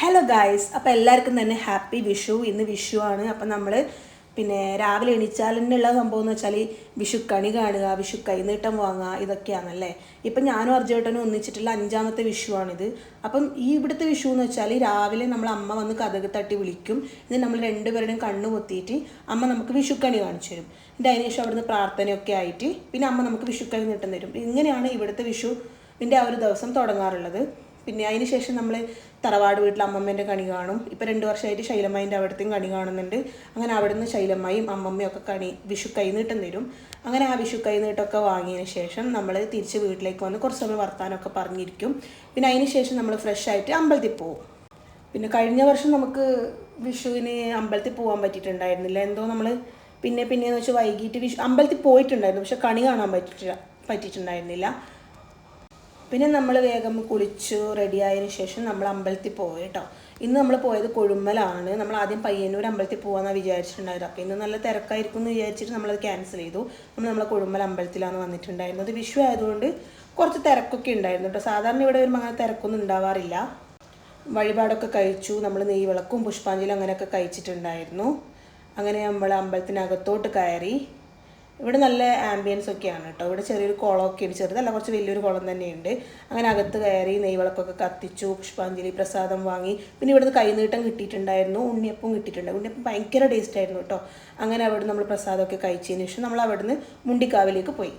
Hello guys അപ്പോൾ എല്ലാവർക്കും തന്നെ ഹാപ്പി വിഷു. ഇന്ന് വിഷു ആണ്. അപ്പോൾ നമ്മൾ പിന്നെ രാവിലെ എണീച്ചാലിനുള്ള സംഭവം എന്ന് വെച്ചാൽ വിഷു കണി കാണുക വിഷു കൈനീട്ടം വാങ്ങുക ഇതൊക്കെയാണല്ലേ. ഇപ്പം ഞാനും അർജുവേട്ടനും ഒന്നിച്ചിട്ടുള്ള അഞ്ചാമത്തെ വിഷുവാണിത്. അപ്പം ഈ ഇവിടുത്തെ വിഷു എന്ന് വെച്ചാൽ രാവിലെ നമ്മൾ അമ്മ വന്ന് കഥക് തട്ടി വിളിക്കും. എന്നിട്ട് നമ്മൾ രണ്ടുപേരുടെയും കണ്ണു പൊത്തിയിട്ട് അമ്മ നമുക്ക് വിഷുക്കണി കാണിച്ചു തരും. എന്നിട്ട് അതിനുശേഷം അവിടുന്ന് പ്രാർത്ഥനയൊക്കെ ആയിട്ട് പിന്നെ അമ്മ നമുക്ക് വിഷുക്കണി നീട്ടം തരും. ഇങ്ങനെയാണ് ഇവിടുത്തെ വിഷുവിന്റെ ആ ഒരു ദിവസം തുടങ്ങാറുള്ളത്. പിന്നെ അതിന് ശേഷം നമ്മൾ തറവാട് വീട്ടിൽ അമ്മമ്മേന്റെ കണി കാണും. ഇപ്പോൾ രണ്ട് വർഷമായിട്ട് ശൈലമ്മേന്റെ അവിടത്തെയും കണി കാണുന്നുണ്ട്. അങ്ങനെ അവിടുന്ന് ശൈലമ്മയും അമ്മമ്മയും ഒക്കെ കണി വിഷു കൈനീട്ടം തരും. അങ്ങനെ ആ വിഷു കൈനീട്ടമൊക്കെ വാങ്ങിയതിന് ശേഷം നമ്മൾ തിരിച്ച് വീട്ടിലേക്ക് വന്ന് കുറച്ച് സമയം വർത്താനമൊക്കെ പറഞ്ഞിരിക്കും. പിന്നെ അതിന് ശേഷം നമ്മൾ ഫ്രഷ് ആയിട്ട് അമ്പലത്തിൽ പോകും പിന്നെ കഴിഞ്ഞ വർഷം നമുക്ക് വിഷുവിന് അമ്പലത്തിൽ പോകാൻ പറ്റിയിട്ടുണ്ടായിരുന്നില്ല. എന്തോ നമ്മൾ പിന്നെ പിന്നെയെന്ന് വെച്ചാൽ വൈകിട്ട് വിഷു അമ്പലത്തിൽ പോയിട്ടുണ്ടായിരുന്നു. പക്ഷെ കണി കാണാൻ പറ്റിയിട്ടില്ല പറ്റിയിട്ടുണ്ടായിരുന്നില്ല. പിന്നെ നമ്മൾ വേഗം കുളിച്ചു റെഡിയായതിനു ശേഷം നമ്മൾ അമ്പലത്തിൽ പോയി കേട്ടോ ഇന്ന് നമ്മൾ പോയത് കൊഴുമ്മലാണ് നമ്മൾ ആദ്യം പയ്യന്നൂർ അമ്പലത്തിൽ പോകാമെന്നാണ് വിചാരിച്ചിട്ടുണ്ടായത് അപ്പോൾ ഇന്ന് നല്ല തിരക്കായിരിക്കും എന്ന് വിചാരിച്ചിട്ട് നമ്മളത് ക്യാൻസൽ ചെയ്തു. നമ്മൾ നമ്മളെ കൊഴുമ്മൽ അമ്പലത്തിലാണ് വന്നിട്ടുണ്ടായിരുന്നത്. വിഷു ആയതുകൊണ്ട് കുറച്ച് തിരക്കൊക്കെ ഉണ്ടായിരുന്നു കേട്ടോ സാധാരണ ഇവിടെ വരുമ്പോൾ അങ്ങനെ തിരക്കൊന്നും ഉണ്ടാവാറില്ല. വഴിപാടൊക്കെ കഴിച്ചു. നമ്മൾ നെയ്വിളക്കും പുഷ്പാഞ്ജലി അങ്ങനെയൊക്കെ കഴിച്ചിട്ടുണ്ടായിരുന്നു. അങ്ങനെ നമ്മൾ അമ്പലത്തിനകത്തോട്ട് കയറി. ഇവിടെ നല്ല ആംബിയൻസ് ഒക്കെയാണ് കേട്ടോ ഇവിടെ ചെറിയൊരു കുളമൊക്കെ ഉണ്ട്. ചെറുതല്ല കുറച്ച് വലിയൊരു കുളം തന്നെയുണ്ട്. അങ്ങനെ അകത്ത് കയറി നെയ്വിളക്കൊക്കെ കത്തിച്ചു പുഷ്പാഞ്ജലി പ്രസാദം വാങ്ങി. പിന്നെ ഇവിടുന്ന് കൈനീട്ടം കിട്ടിയിട്ടുണ്ടായിരുന്നു. ഉണ്ണിയപ്പം കിട്ടിയിട്ടുണ്ടായിരുന്നു ഉണ്ണിയപ്പം ഭയങ്കര ടേസ്റ്റ് ആയിരുന്നു കേട്ടോ അങ്ങനെ അവിടെ നമ്മൾ പ്രസാദമൊക്കെ കഴിച്ചതിന് ശേഷം നമ്മൾ അവിടുന്ന് മുണ്ടിക്കാവിലേക്ക് പോയി.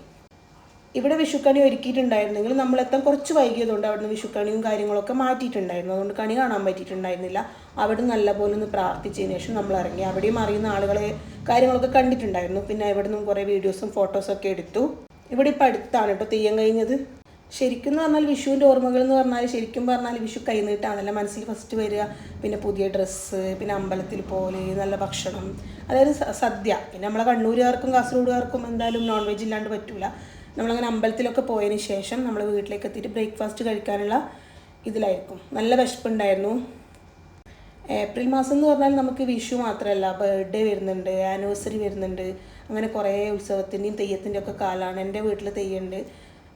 ഇവിടെ വിഷുക്കണി ഒരുക്കിയിട്ടുണ്ടായിരുന്നെങ്കിൽ നമ്മളെത്താൻ കുറച്ച് വൈകിയതുകൊണ്ട് അവിടുന്ന് വിഷുക്കണിയും കാര്യങ്ങളൊക്കെ മാറ്റിയിട്ടുണ്ടായിരുന്നു. അതുകൊണ്ട് കണി കാണാൻ പറ്റിയിട്ടുണ്ടായിരുന്നില്ല. അവിടെ നല്ലപോലെ ഒന്ന് പ്രാർത്ഥിച്ചതിന് ശേഷം നമ്മൾ ഇറങ്ങി. അവിടെയും അറിയുന്ന ആളുകളെ കാര്യങ്ങളൊക്കെ കണ്ടിട്ടുണ്ടായിരുന്നു. പിന്നെ ഇവിടെ നിന്നും കുറേ വീഡിയോസും ഫോട്ടോസും ഒക്കെ എടുത്തു. ഇവിടെ ഇപ്പം അടുത്താണ് കേട്ടോ തെയ്യം കഴിഞ്ഞത്. ശരിക്കും എന്ന് പറഞ്ഞാൽ വിഷുവിന്റെ ഓർമ്മകൾ എന്ന് പറഞ്ഞാൽ ശരിക്കും പറഞ്ഞാൽ വിഷു കൈനീട്ടാണല്ലോ. മനസ്സിൽ ഫസ്റ്റ് വരിക പിന്നെ പുതിയ ഡ്രസ്സ് പിന്നെ അമ്പലത്തിൽ പോലെ നല്ല ഭക്ഷണം. അതായത് സദ്യ. പിന്നെ നമ്മളെ കണ്ണൂരുകാർക്കും കാസർഗോഡുകാർക്കും എന്തായാലും നോൺ വെജ് ഇല്ലാണ്ട് പറ്റൂല. നമ്മളങ്ങനെ അമ്പലത്തിലൊക്കെ പോയതിന് ശേഷം നമ്മൾ വീട്ടിലേക്ക് എത്തിയിട്ട് ബ്രേക്ക്ഫാസ്റ്റ് കഴിക്കാനുള്ള ഇതിലായിരിക്കും. നല്ല വിശപ്പുണ്ടായിരുന്നു. ഏപ്രിൽ മാസം എന്ന് പറഞ്ഞാൽ നമുക്ക് വിഷു മാത്രമല്ല ബർത്ത്ഡേ വരുന്നുണ്ട് ആനിവേഴ്സറി വരുന്നുണ്ട് അങ്ങനെ കുറേ ഉത്സവത്തിന്റെയും തെയ്യത്തിന്റെ ഒക്കെ കാലമാണ് എന്റെ വീട്ടിൽ തെയ്യമുണ്ട്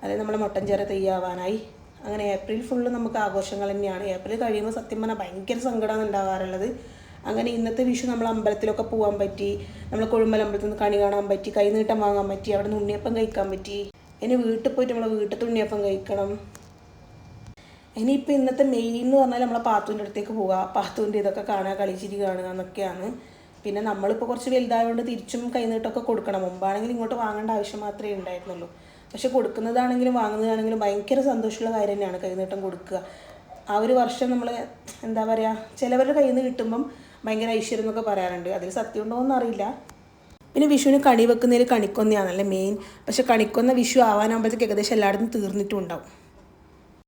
അതായത് നമ്മുടെ മൊട്ടഞ്ചേര തെയ്യാവാനായി. അങ്ങനെ ഏപ്രിൽ ഫുള്ള് നമുക്ക് ആഘോഷങ്ങൾ തന്നെയാണ്. ഏപ്രിൽ കഴിയുമ്പോൾ സത്യം പറഞ്ഞാൽ ഭയങ്കര സങ്കടമാണ് ഉണ്ടാവാറുള്ളത്. അങ്ങനെ ഇന്നത്തെ വിഷു നമ്മൾ അമ്പലത്തിലൊക്കെ പോകാൻ പറ്റി നമ്മൾ കൊഴുമ്പൽ അമ്പലത്തിൽ നിന്ന് കണി കാണാൻ പറ്റി കൈനീട്ടം വാങ്ങാൻ പറ്റി അവിടെ നിന്ന് ഉണ്ണിയപ്പം കഴിക്കാൻ പറ്റി ഇനി വീട്ടിൽ പോയിട്ട് നമ്മൾ വീട്ടിൽ ഉണ്ണിയപ്പം കഴിക്കണം. ഇനിയിപ്പോൾ ഇന്നത്തെ മെയിൻ എന്ന് പറഞ്ഞാൽ നമ്മളെ പാത്തുവിന്റെ അടുത്തേക്ക് പോവുക. പാത്തുവിന്റെ ഇതൊക്കെ കാണുക കളിച്ചിരി കാണുക എന്നൊക്കെയാണ്. പിന്നെ നമ്മളിപ്പോൾ കുറച്ച് വലുതായതുകൊണ്ട് തിരിച്ചും കൈനീട്ടമൊക്കെ കൊടുക്കണം. മുമ്പാണെങ്കിൽ ഇങ്ങോട്ട് വാങ്ങേണ്ട ആവശ്യം മാത്രമേ ഉണ്ടായിരുന്നുള്ളൂ. പക്ഷെ കൊടുക്കുന്നതാണെങ്കിലും വാങ്ങുന്നതാണെങ്കിലും ഭയങ്കര സന്തോഷമുള്ള കാര്യം തന്നെയാണ് കൈനീട്ടം കൊടുക്കുക. ആ ഒരു വർഷം നമ്മൾ എന്താ പറയുക ചിലവരുടെ കയ്യിൽ നിന്ന് കിട്ടുമ്പം ഭയങ്കര ഐശ്വര്യം എന്നൊക്കെ പറയാറുണ്ട്. അതിൽ സത്യമുണ്ടോ എന്നറിയില്ല. പിന്നെ വിഷുവിന് കണി വെക്കുന്നതിൽ കണിക്കൊന്നയാണല്ലേ മെയിൻ പക്ഷെ കണിക്കൊന്ന വിഷു ആവാനാകുമ്പോഴത്തേക്ക് ഏകദേശം എല്ലായിടത്തും തീർന്നിട്ടും ഉണ്ടാവും.